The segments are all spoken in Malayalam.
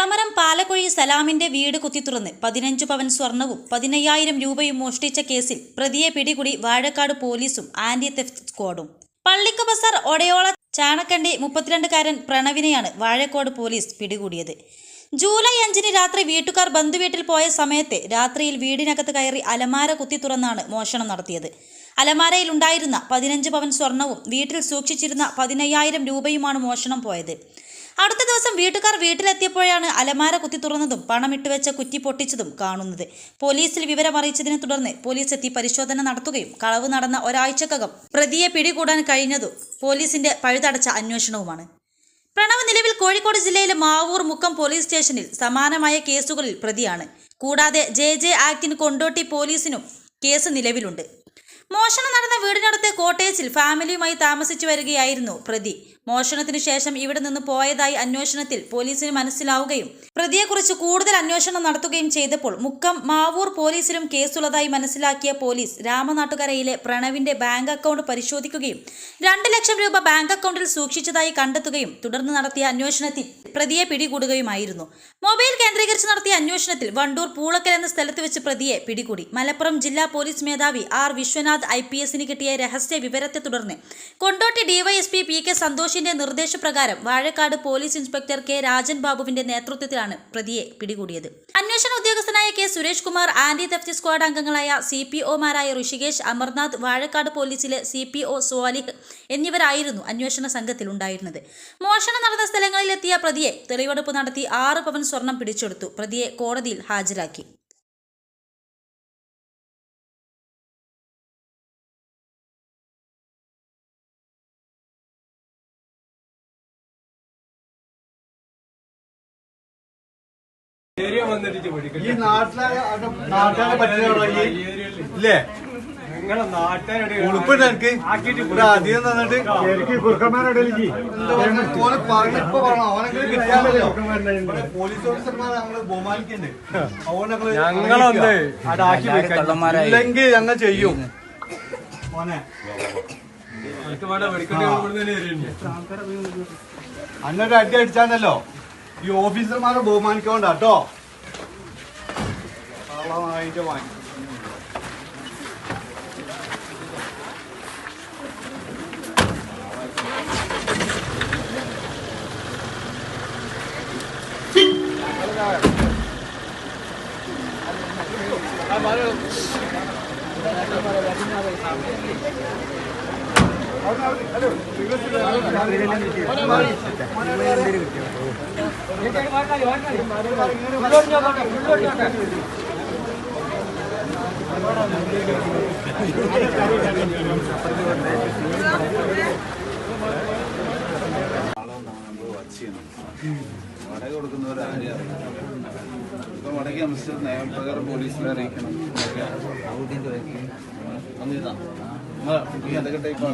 എളമരം പാലക്കൊഴി സലാമിന്റെ വീട് കുത്തിത്തുറന്ന് പതിനഞ്ചു പവൻ സ്വർണവും പതിനയ്യായിരം രൂപയും മോഷ്ടിച്ച കേസിൽ പ്രതിയെ പിടികൂടി വാഴക്കാട് പോലീസും ആന്റി തെഫ്റ്റ് സ്ക്വാഡും. പള്ളിക്ക ബസാർ ഒടയോള ചാണക്കണ്ടി മുപ്പത്തിരണ്ടുകാരൻ പ്രണവിനെയാണ് വാഴക്കോട് പോലീസ് പിടികൂടിയത്. ജൂലൈ അഞ്ചിന് രാത്രി വീട്ടുകാർ ബന്ധുവീട്ടിൽ പോയ സമയത്തെ രാത്രിയിൽ വീടിനകത്ത് കയറി അലമാര കുത്തി തുറന്നാണ് മോഷണം നടത്തിയത്. അലമാരയിൽ ഉണ്ടായിരുന്ന പതിനഞ്ച് പവൻ സ്വർണവും വീട്ടിൽ സൂക്ഷിച്ചിരുന്ന പതിനയ്യായിരം രൂപയുമാണ് മോഷണം പോയത്. അടുത്ത ദിവസം വീട്ടുകാർ വീട്ടിലെത്തിയപ്പോഴാണ് അലമാര കുത്തി തുറന്നതും പണമിട്ട് വെച്ച കുറ്റി പൊട്ടിച്ചതും കാണുന്നത്. പോലീസിൽ വിവരം അറിയിച്ചതിനെ തുടർന്ന് പോലീസ് എത്തി പരിശോധന നടത്തുകയും കളവ് നടന്ന ഒരാഴ്ചക്കകം പ്രതിയെ പിടികൂടാൻ കഴിഞ്ഞതും പോലീസിന്റെ പഴുതടച്ച അന്വേഷണവുമാണ്. പ്രണവ് നിലവിൽ കോഴിക്കോട് ജില്ലയിലെ മാവൂർ മുക്കം പോലീസ് സ്റ്റേഷനിൽ സമാനമായ കേസുകളിൽ പ്രതിയാണ്. കൂടാതെ ജെ ജെ ആക്ടിന് കൊണ്ടോട്ടി പോലീസിനും കേസ് നിലവിലുണ്ട്. മോഷണം നടന്ന വീടിനടുത്ത് കോട്ടേജിൽ ഫാമിലിയുമായി താമസിച്ചു വരികയായിരുന്നു പ്രതി. മോഷണത്തിനു ശേഷം ഇവിടെ നിന്ന് പോയതായി അന്വേഷണത്തിൽ പോലീസിന് മനസ്സിലാവുകയും പ്രതിയെക്കുറിച്ച് കൂടുതൽ അന്വേഷണം നടത്തുകയും ചെയ്തപ്പോൾ മുക്കം മാവൂർ പോലീസിലും കേസുള്ളതായി മനസ്സിലാക്കിയ പോലീസ് രാമനാട്ടുകരയിലെ പ്രണവിന്റെ ബാങ്ക് അക്കൗണ്ട് പരിശോധിക്കുകയും രണ്ട് ലക്ഷം രൂപ ബാങ്ക് അക്കൗണ്ടിൽ സൂക്ഷിച്ചതായി കണ്ടെത്തുകയും തുടർന്ന് നടത്തിയ അന്വേഷണത്തിൽ പ്രതിയെ പിടികൂടുകയുമായിരുന്നു. മൊബൈൽ കേന്ദ്രീകരിച്ച് നടത്തിയ അന്വേഷണത്തിൽ വണ്ടൂർ പൂളക്കൽ എന്ന സ്ഥലത്ത് വെച്ച് പ്രതിയെ പിടികൂടി. മലപ്പുറം ജില്ലാ പോലീസ് മേധാവി ആർ വിശ്വനാഥ് ഐ പി എസിന് കിട്ടിയ രഹസ്യ വിവരത്തെ തുടർന്ന് കൊണ്ടോട്ടി ഡിവൈഎസ്പി പി കെ സന്തോഷിന്റെ നിർദ്ദേശപ്രകാരം Vazhakkad police inspector K Rajan ബാബുവിന്റെ നേതൃത്വത്തിലാണ് പ്രതിയെ പിടികൂടിയത്. അന്വേഷണ ഉദ്യോഗസ്ഥനായ K Suresh Kumar anti theft squad അംഗങ്ങളായ സി പി ഒമാരായ ഋഷികേഷ് അമർനാഥ് വാഴക്കാട് പോലീസിലെ സി പി ഒ സ്വാലിഹ് എന്നിവരായിരുന്നു അന്വേഷണ സംഘത്തിൽ ഉണ്ടായിരുന്നത്. മോഷണം നടന്ന സ്ഥലങ്ങളിലെത്തിയ പ്രതിയെ തെളിവെടുപ്പ് നടത്തി ആറ് പവൻ സ്വർണം പിടിച്ചെടുത്തു. പ്രതിയെ കോടതിയിൽ ഹാജരാക്കി. ഈ നാട്ടിലെ നാട്ടുകാരെ പറ്റില്ല ഇല്ലേ? നിങ്ങളെ നാട്ടുകാരുടെ ഉളുപ്പുണ്ട് എനിക്ക് ആക്കിയിട്ട് ഇവിടെ അധികം തന്നിട്ട് എനിക്ക് കുറുക്കന്മാരുടെ എന്താ പറഞ്ഞ? ഓനെ പറഞ്ഞിപ്പോ പറയണം. അവനെങ്കിലും കിട്ടിയാലല്ലോ പോലീസ് ബഹുമാനിക്കണ്ടേ അതുകൊണ്ട് ഞങ്ങൾ ഞങ്ങളൊന്ന് ഇല്ലെങ്കിൽ ഞങ്ങൾ ചെയ്യും. മോനെ. അന്നൊരു അടി അടിച്ചാണല്ലോ ഈ ഓഫീസർമാരെ ബഹുമാനിക്കോണ്ടാട്ടോ കള്ളമായിട്ട് വാങ്ങി വാടക കൊടുക്കുന്നവർ ആരെയും. അറിയിക്കണം ഇപ്പൊ വാടക അംശം നിയമപ്രകാരം പോലീസിനെ അറിയിക്കണം അതൊക്കെ ടൈപ്പ്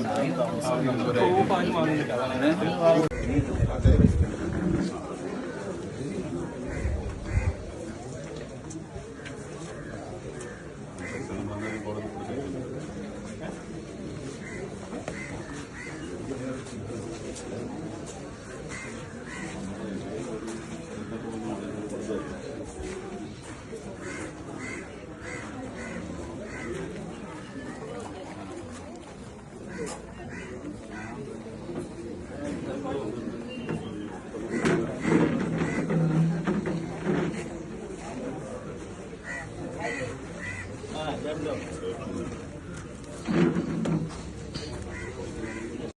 すみません。